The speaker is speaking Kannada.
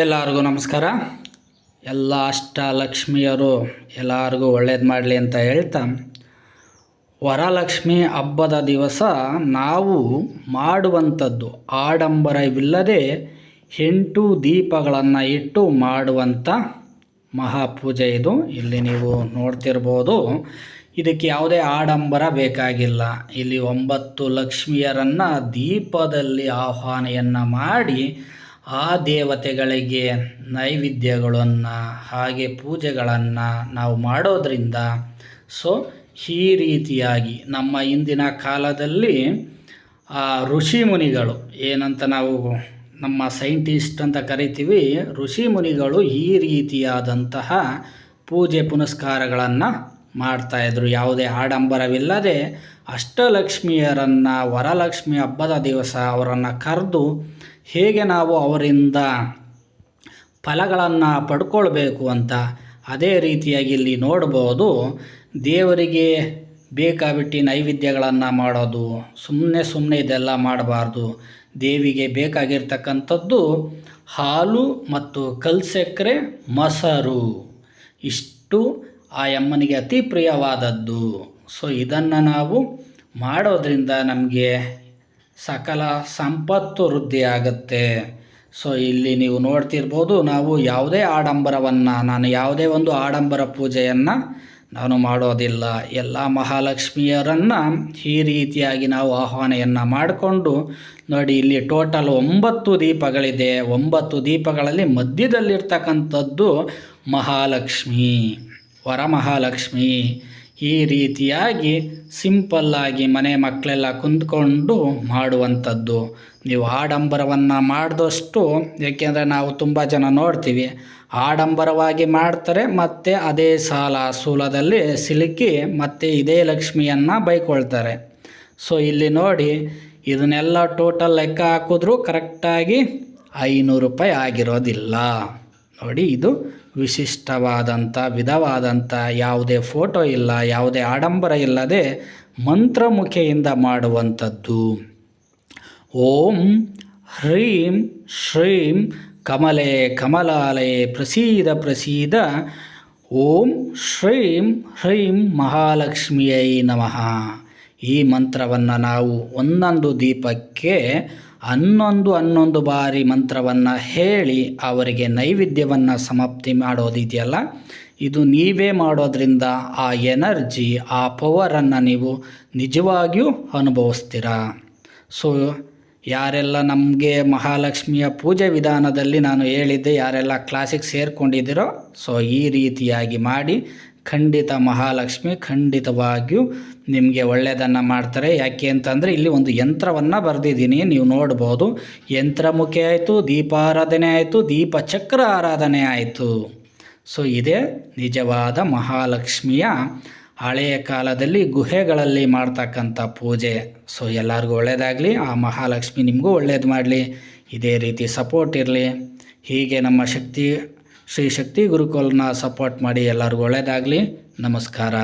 ಎಲ್ಲರಿಗೂ ನಮಸ್ಕಾರ. ಎಲ್ಲ ಅಷ್ಟಲಕ್ಷ್ಮಿಯರು ಎಲ್ಲರಿಗೂ ಒಳ್ಳೇದು ಮಾಡಲಿ ಅಂತ ಹೇಳ್ತಾ, ವರಲಕ್ಷ್ಮಿ ಹಬ್ಬದ ದಿವಸ ನಾವು ಮಾಡುವಂಥದ್ದು ಆಡಂಬರವಿಲ್ಲದೆ ಎಂಟು ದೀಪಗಳನ್ನು ಇಟ್ಟು ಮಾಡುವಂಥ ಮಹಾಪೂಜೆ ಇದು. ಇಲ್ಲಿ ನೀವು ನೋಡ್ತಿರ್ಬೋದು, ಇದಕ್ಕೆ ಯಾವುದೇ ಆಡಂಬರ ಬೇಕಾಗಿಲ್ಲ. ಇಲ್ಲಿ ಒಂಬತ್ತು ಲಕ್ಷ್ಮಿಯರನ್ನು ದೀಪದಲ್ಲಿ ಆಹ್ವಾನೆಯನ್ನು ಮಾಡಿ ಆ ದೇವತೆಗಳಿಗೆ ನೈವೇದ್ಯಗಳನ್ನು ಹಾಗೆ ಪೂಜೆಗಳನ್ನು ನಾವು ಮಾಡೋದರಿಂದ ಸೊ ಈ ರೀತಿಯಾಗಿ ನಮ್ಮ ಇಂದಿನ ಕಾಲದಲ್ಲಿ ಆ ಋಷಿ ಮುನಿಗಳು ಏನಂತ ನಾವು ನಮ್ಮ ಸೈಂಟಿಸ್ಟ್ ಅಂತ ಕರಿತೀವಿ, ಋಷಿ ಮುನಿಗಳು ಈ ರೀತಿಯಾದಂತಹ ಪೂಜೆ ಪುನಸ್ಕಾರಗಳನ್ನು ಮಾಡ್ತಾಯಿದ್ರು ಯಾವುದೇ ಆಡಂಬರವಿಲ್ಲದೆ ಅಷ್ಟಲಕ್ಷ್ಮಿಯರನ್ನು ವರಲಕ್ಷ್ಮಿ ಹಬ್ಬದ ದಿವಸ ಅವರನ್ನು ಕರೆದು ಹೇಗೆ ನಾವು ಅವರಿಂದ ಫಲಗಳನ್ನು ಪಡ್ಕೊಳ್ಬೇಕು ಅಂತ ಅದೇ ರೀತಿಯಾಗಿ ಇಲ್ಲಿ ನೋಡ್ಬೋದು. ದೇವರಿಗೆ ಬೇಕಾಬಿಟ್ಟಿ ನೈವೇದ್ಯಗಳನ್ನು ಮಾಡೋದು ಸುಮ್ಮನೆ ಸುಮ್ಮನೆ ಇದೆಲ್ಲ ಮಾಡಬಾರ್ದು. ದೇವಿಗೆ ಬೇಕಾಗಿರ್ತಕ್ಕಂಥದ್ದು ಹಾಲು ಮತ್ತು ಕಲ್ಸಕ್ಕರೆ ಮೊಸರು. ಇಷ್ಟು ಆ ಅಮ್ಮನಿಗೆ ಅತಿ ಪ್ರಿಯವಾದದ್ದು. ಸೊ ಇದನ್ನು ನಾವು ಮಾಡೋದರಿಂದ ನಮಗೆ ಸಕಲ ಸಂಪತ್ತು ವೃದ್ಧಿ ಆಗುತ್ತೆ ಸೊ ಇಲ್ಲಿ ನೀವು ನೋಡ್ತಿರ್ಬೋದು, ನಾವು ಯಾವುದೇ ಆಡಂಬರವನ್ನು, ನಾನು ಯಾವುದೇ ಒಂದು ಆಡಂಬರ ಪೂಜೆಯನ್ನು ನಾನು ಮಾಡೋದಿಲ್ಲ. ಎಲ್ಲ ಮಹಾಲಕ್ಷ್ಮಿಯರನ್ನು ಈ ರೀತಿಯಾಗಿ ನಾವು ಆಹ್ವಾನೆಯನ್ನು ಮಾಡಿಕೊಂಡು, ನೋಡಿ, ಇಲ್ಲಿ ಟೋಟಲ್ ಒಂಬತ್ತು ದೀಪಗಳಿದೆ. ಒಂಬತ್ತು ದೀಪಗಳಲ್ಲಿ ಮಧ್ಯದಲ್ಲಿರ್ತಕ್ಕಂಥದ್ದು ಮಹಾಲಕ್ಷ್ಮಿ, ವರಮಹಾಲಕ್ಷ್ಮಿ. ಈ ರೀತಿಯಾಗಿ ಸಿಂಪಲ್ಲಾಗಿ ಮನೆ ಮಕ್ಕಳೆಲ್ಲ ಕುಂತ್ಕೊಂಡು ಮಾಡುವಂಥದ್ದು. ನೀವು ಆಡಂಬರವನ್ನು ಮಾಡಿದಷ್ಟು ಏಕೆಂದರೆ ನಾವು ತುಂಬ ಜನ ನೋಡ್ತೀವಿ, ಆಡಂಬರವಾಗಿ ಮಾಡ್ತಾರೆ, ಮತ್ತು ಅದೇ ಸಾಲ ಸೂಲದಲ್ಲಿ ಸಿಲುಕಿ ಮತ್ತು ಇದೇ ಲಕ್ಷ್ಮಿಯನ್ನು ಬೈಕೊಳ್ತಾರೆ. ಸೊ ಇಲ್ಲಿ ನೋಡಿ, ಇದನ್ನೆಲ್ಲ ಟೋಟಲ್ ಲೆಕ್ಕ ಹಾಕಿದ್ರೂ ಕರೆಕ್ಟಾಗಿ ಐನೂರು ರೂಪಾಯಿ ಆಗಿರೋದಿಲ್ಲ. ನೋಡಿ, ಇದು ವಿಶಿಷ್ಟವಾದಂಥ, ವಿಧವಾದಂಥ, ಯಾವುದೇ ಫೋಟೋ ಇಲ್ಲ, ಯಾವುದೇ ಆಡಂಬರ ಇಲ್ಲದೆ ಮಂತ್ರಮುಖೆಯಿಂದ ಮಾಡುವಂಥದ್ದು. ಓಂ ಹ್ರೀಂ ಶ್ರೀಂ ಕಮಲೆ ಕಮಲಾಲಯೇ ಪ್ರಸೀದ ಪ್ರಸೀದ. ಓಂ ಶ್ರೀಂ ಹ್ರೀಂ ಮಹಾಲಕ್ಷ್ಮಿಯೈ ನಮಃ. ಈ ಮಂತ್ರವನ್ನು ನಾವು ಒಂದೊಂದು ದೀಪಕ್ಕೆ ಹನ್ನೊಂದು ಹನ್ನೊಂದು ಬಾರಿ ಮಂತ್ರವನ್ನು ಹೇಳಿ ಅವರಿಗೆ ನೈವೇದ್ಯವನ್ನು ಸಮಾಪ್ತಿ ಮಾಡೋದಿದೆಯಲ್ಲ? ಇದು ನೀವೇ ಮಾಡೋದರಿಂದ ಆ ಎನರ್ಜಿ, ಆ ಪವರನ್ನು ನೀವು ನಿಜವಾಗಿಯೂ ಅನುಭವಿಸ್ತೀರ? ಸೊ ಯಾರೆಲ್ಲ ನಮಗೆ ಮಹಾಲಕ್ಷ್ಮಿಯ ಪೂಜೆ ವಿಧಾನದಲ್ಲಿ ನಾನು ಹೇಳಿದ್ದೆ, ಯಾರೆಲ್ಲ ಕ್ಲಾಸಿಗೆ ಸೇರಿಕೊಂಡಿದ್ದೀರೋ ಸೊ ಈ ರೀತಿಯಾಗಿ ಮಾಡಿ ಖಂಡಿತ ಮಹಾಲಕ್ಷ್ಮಿ ಖಂಡಿತವಾಗಿಯೂ ನಿಮಗೆ ಒಳ್ಳೆಯದನ್ನು ಮಾಡ್ತಾರೆ. ಯಾಕೆ ಅಂತಂದರೆ ಇಲ್ಲಿ ಒಂದು ಯಂತ್ರವನ್ನು ಬರೆದಿದ್ದೀನಿ, ನೀವು ನೋಡ್ಬೋದು. ಯಂತ್ರಮುಖಿ ಆಯಿತು, ದೀಪಾರಾಧನೆ ಆಯಿತು ದೀಪ ಚಕ್ರ ಆರಾಧನೆ ಆಯಿತು. ಸೊ ಇದೇ ನಿಜವಾದ ಮಹಾಲಕ್ಷ್ಮಿಯ ಹಳೆಯ ಕಾಲದಲ್ಲಿ ಗುಹೆಗಳಲ್ಲಿ ಮಾಡ್ತಕ್ಕಂಥ ಪೂಜೆ. ಸೊ ಎಲ್ಲರಿಗೂ ಒಳ್ಳೆಯದಾಗಲಿ ಆ ಮಹಾಲಕ್ಷ್ಮಿ ನಿಮಗೂ ಒಳ್ಳೇದು ಮಾಡಲಿ. ಇದೇ ರೀತಿ ಸಪೋರ್ಟ್ ಇರಲಿ. ಹೀಗೆ ನಮ್ಮ ಶಕ್ತಿ ಶ್ರೀ ಶಕ್ತಿ ಗುರುಕುಲನ ಸಪೋರ್ಟ್ ಮಾಡಿ ಎಲ್ಲರಿಗೂ ಒಳ್ಳೆಯದಾಗಲಿ ನಮಸ್ಕಾರ.